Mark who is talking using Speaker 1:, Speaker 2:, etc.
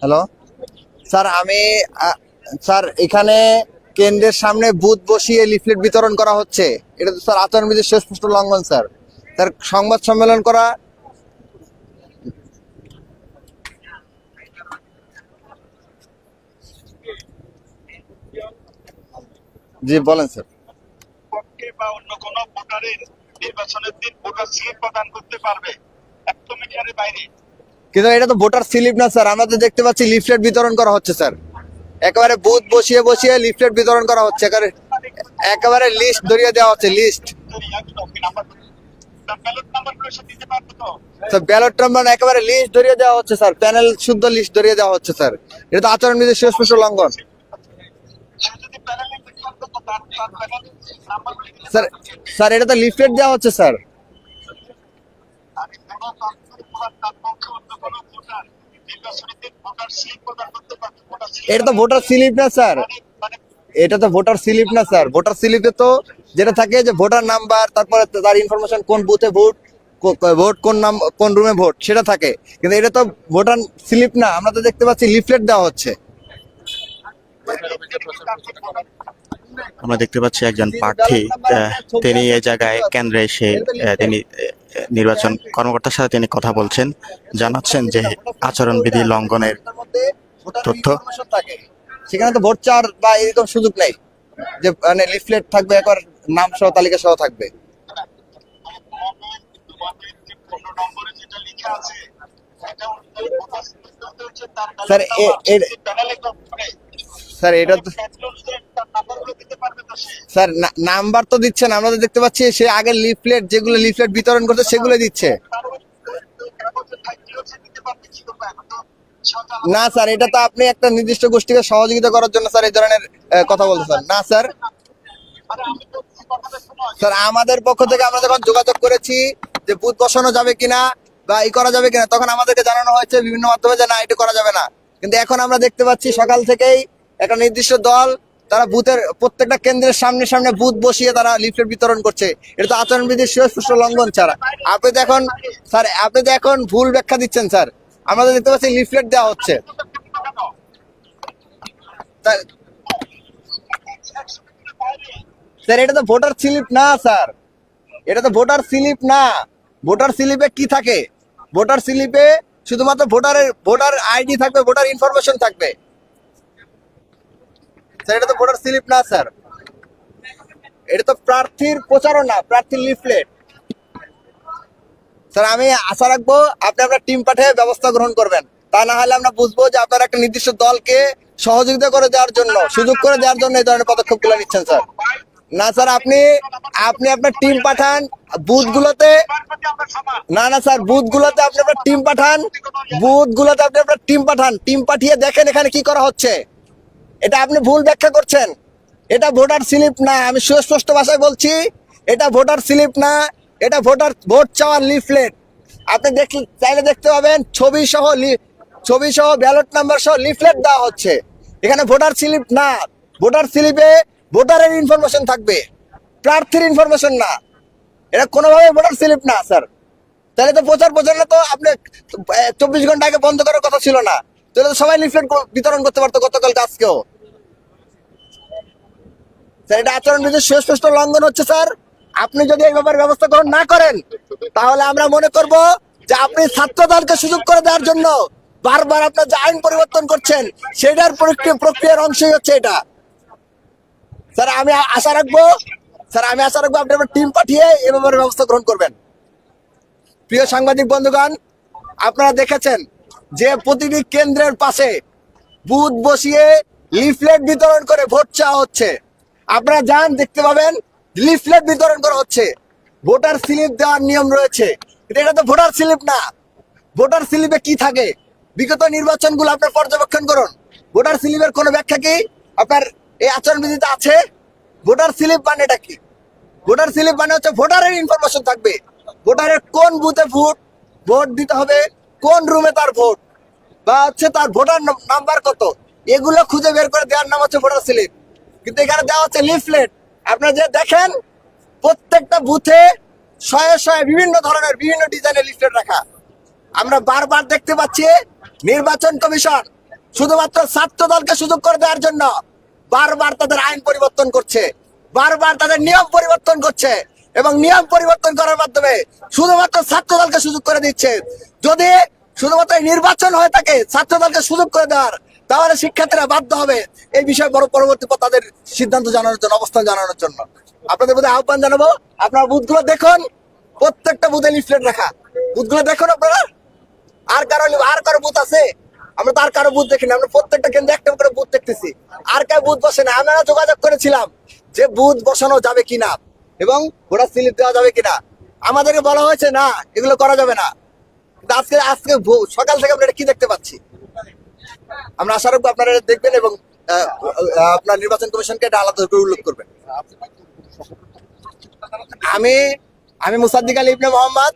Speaker 1: Hello? Sir, আমি sir, এখানে কেন্দ্রের সামনে বুথ বসিয়ে লিফলেট বিতরণ করা হচ্ছে। এটা তো স্যার আচরণবিধির সুস্পষ্ট লঙ্ঘন, স্যার। স্যার, সংবাদ সম্মেলন করা জি, বলেন, স্যার।
Speaker 2: বা অন্য কোন ভোটারের নির্বাচনের দিন প্রদান করতে পারবে। একদম বাইরে।
Speaker 1: কিন্তু এটা তো ভোটার স্লিপ না, স্যার। আমরা তো দেখতে পাচ্ছি লিফলেট বিতরণ করা হচ্ছে, স্যার। একেবারে বুথ বসিয়ে বসিয়ে লিফলেট বিতরণ করা হচ্ছে। একেবারে লিস্ট ধরিয়ে দেওয়া হচ্ছে লিস্ট স্যার একেবারে লিস্ট ধরিয়ে দেওয়া হচ্ছে, স্যার। প্যানেল শুদ্ধ লিস্ট ধরিয়ে দেওয়া হচ্ছে, স্যার। এটা তো লঙ্ঘন। স্যার স্যার, এটা তো লিফলেট দেওয়া হচ্ছে, স্যার। এটা তো ভোটার স্লিপ না স্যার এটা তো ভোটার স্লিপ না স্যার ভোটার স্লিপে তো যেটা থাকে যে ভোটার নাম্বার তারপরে তার ইনফরমেশন কোন বুথে ভোট ভোট কোন নাম, কোন রুমে ভোট সেটা থাকে। কিন্তু এটা তো ভোটার স্লিপ না, আমরা তো দেখতে পাচ্ছি লিফলেট দেওয়া হচ্ছে।
Speaker 3: আমরা দেখতে পাচ্ছি একজন প্রার্থী তিনি এই জায়গায় কেন্দ্রে এসে তিনি নির্বাচন কর্মকর্তার সাথে তিনি কথা বলছেন, জানাচ্ছেন যে আচরণবিধি লঙ্ঘনের তথ্য।
Speaker 1: সেখানে তো ভোট চাওয়ার বা এরকম সুযোগ নেই যে মানে লিফলেট থাকবে একবার নাম সহ তালিকা সহ থাকবে স্যার, এটা তো স্যার নাম্বার তো দিচ্ছে না। আমরা তো দেখতে পাচ্ছি সে আগের লিফলেট যেগুলো লিফলেট বিতরণ করছে, সেগুলো দিচ্ছে। না, স্যার, এটা তো আপনি একটা নির্দিষ্ট গোষ্ঠীকে সহযোগিতা করার জন্য, স্যার, এই ধরনের কথা বলতেছেন না, স্যার। স্যার, আমাদের পক্ষ থেকে আমরা যখন যোগাযোগ করেছি যে বুথ বসানো যাবে কিনা বা ই করা যাবে কিনা, তখন আমাদেরকে জানানো হয়েছে বিভিন্ন মাধ্যমে যে না, এটা করা যাবে না। কিন্তু এখন আমরা দেখতে পাচ্ছি সকাল থেকেই একটা নির্দিষ্ট দল তারা বুথের প্রত্যেকটা কেন্দ্রের সামনে সামনে বুথ বসিয়ে তারা লিফলেট বিতরণ করছে। এটা তো আচরণবিধির সুস্পষ্ট লঙ্ঘন, স্যার। আপনি তো এখন, স্যার, আপনি তো এখন ভুল ব্যাখ্যা দিচ্ছেন, স্যার। আমরা তো দেখতে পাচ্ছি লিফলেট দেওয়া হচ্ছে। স্যার এটা তো ভোটার স্লিপ না, স্যার। এটা তো ভোটার স্লিপ না। ভোটার স্লিপে কি থাকে? ভোটার স্লিপে শুধুমাত্র ভোটারের, ভোটার আইডি থাকবে, ভোটার ইনফরমেশন থাকবে। এটা তো ভোটার স্লিপ না, স্যার। এটা তো প্রার্থীর প্রার্থীর লিফলেট। স্যার, আমি আশা রাখব আপনি আপনার টিম পাঠিয়ে ব্যবস্থা গ্রহণ করবেন। তা না হলে আমরা বুঝব যে আপনার একটা নির্দিষ্ট দলকে সহযোগিতা করে দেওয়ার জন্য, সুযোগ করে দেওয়ার জন্য এই ধরনের পদক্ষেপগুলো নিচ্ছেন, স্যার। না, স্যার, আপনি আপনি আপনার টিম পাঠান, বুথগুলোতে। না না, স্যার, বুথগুলোতে আপনি আপনার টিম পাঠান, বুথগুলোতে আপনি আপনার টিম পাঠান। টিম পাঠিয়ে দেখেন এখানে কি করা হচ্ছে। এটা আপনি ভুল ব্যাখ্যা করছেন। এটা ভোটার স্লিপ না, আমি সুস্পষ্ট ভাষায় বলছি, এটা ভোটার স্লিপ না, এটা ভোটার, ভোট চাওয়ার লিফলেট। আপনি দেখলে, চাইলে দেখতে পাবেন ছবি সহ ছবি সহ ব্যালট নাম্বার সহ লিফলেট দেওয়া হচ্ছে। এখানে ভোটার স্লিপ না, ভোটার স্লিপে ভোটারের ইনফরমেশন থাকবে, প্রার্থীর ইনফরমেশন না। এটা কোনোভাবে ভোটার স্লিপ না, স্যার। তাহলে তো প্রচার প্রচারণা তো আপনি চব্বিশ ঘণ্টা আগে বন্ধ করার কথা ছিল না। তাহলে তো সবাই লিফলেট বিতরণ করতে পারতো আজকেও। স্যার, এটা সুস্পষ্ট লঙ্ঘন হচ্ছে, স্যার। আপনি যদি এই ব্যাপারে ব্যবস্থা গ্রহণ না করেন, তাহলে আমরা মনে করব যে আপনি সুযোগ করে দেওয়ার জন্য বারবার আপনার যে আইন পরিবর্তন করছেন সেটার প্রক্রিয়ার অংশই হচ্ছে এটা। স্যার, আমি আশা রাখব, স্যার, আমি আশা রাখব আপনি টিম পাঠিয়ে এ ব্যাপারে ব্যবস্থা গ্রহণ করবেন। প্রিয় সাংবাদিক বন্ধুগণ, আপনারা দেখেছেন যে প্রতিটি কেন্দ্রের পাশে বুথ বসিয়ে লিফলেট বিতরণ করে ভোট চাওয়া হচ্ছে। আপনারা যান, দেখতে পাবেন, লিফলেট বিতরণ করা হচ্ছে। ভোটার স্লিপ দেওয়ার নিয়ম রয়েছে। এটা তো ভোটার স্লিপ না। ভোটার স্লিপে কি থাকে? বিগত নির্বাচনগুলো আপনার পর্যবেক্ষণ করুন। ভোটার স্লিপের কোনো ব্যাখ্যা কি? আপনার এই আচরণবিধিতে আছে? ভোটার স্লিপ মানে এটা কি? ভোটার স্লিপ মানে হচ্ছে ভোটারের ইনফরমেশন থাকবে। ভোটারের কোন বুথে ভোট ভোট দিতে হবে কোন রুমে তার ভোট? বা হচ্ছে তার ভোটার নাম্বার কত? এগুলো খুঁজে বের করে দেওয়ার নাম হচ্ছে ভোটার স্লিপ। কিন্তু এখানে দেওয়া হচ্ছে লিফলেট। আপনারা যে দেখেন, প্রত্যেকটা বুথে শয়ে শয়ে বিভিন্ন ধরনের, বিভিন্ন ডিজাইনের লিফলেট রাখা। আমরা বারবার দেখতে পাচ্ছি নির্বাচন কমিশন শুধুমাত্র ছাত্র দলকে সুযোগ করে দেওয়ার জন্য বারবার তাদের আইন পরিবর্তন করছে। বারবার তাদের নিয়ম পরিবর্তন করছে। এবং নিয়ম পরিবর্তন করার মাধ্যমে শুধুমাত্র ছাত্র দলকে সুযোগ করে দিচ্ছে। যদি শুধুমাত্র নির্বাচন হয়ে থাকে ছাত্র দলকে সুযোগ করে দেওয়ার, তাহলে শিক্ষার্থীরা বাধ্য হবে এই বিষয়ে বড় পরবর্তী তাদের সিদ্ধান্ত জানানোর জন্য, অবস্থান জানানোর জন্য। আপনাদের প্রতি আহ্বান জানাব, আপনারা বুথগুলো দেখুন, প্রত্যেকটা বুথে লিফলেট রাখা বুথগুলো দেখুন আপনারা। আর কারও আর কারও বুথ আছে? আমরা তো আর কারও বুথ দেখি না আমরা প্রত্যেকটা কেন্দ্রে একটা করে বুথ দেখতেছি। আর কারও বুথ বসে না? আমরা যোগাযোগ করেছিলাম যে বুথ বসানো যাবে কিনা এবং ভোটার স্লিপ দেওয়া যাবে কিনা। আমাদেরকে বলা হয়েছে, না, এগুলো করা যাবে না। আজকে আজকে সকাল থেকে আমরা কি দেখতে পাচ্ছি? আমরা আশা রাখব আপনারা দেখবেন এবং আপনার নির্বাচন কমিশনকে এটা আলাদা উল্লেখ করবেন। আমি আমি মুসাদ্দিক আলী ইবনে মোহাম্মদ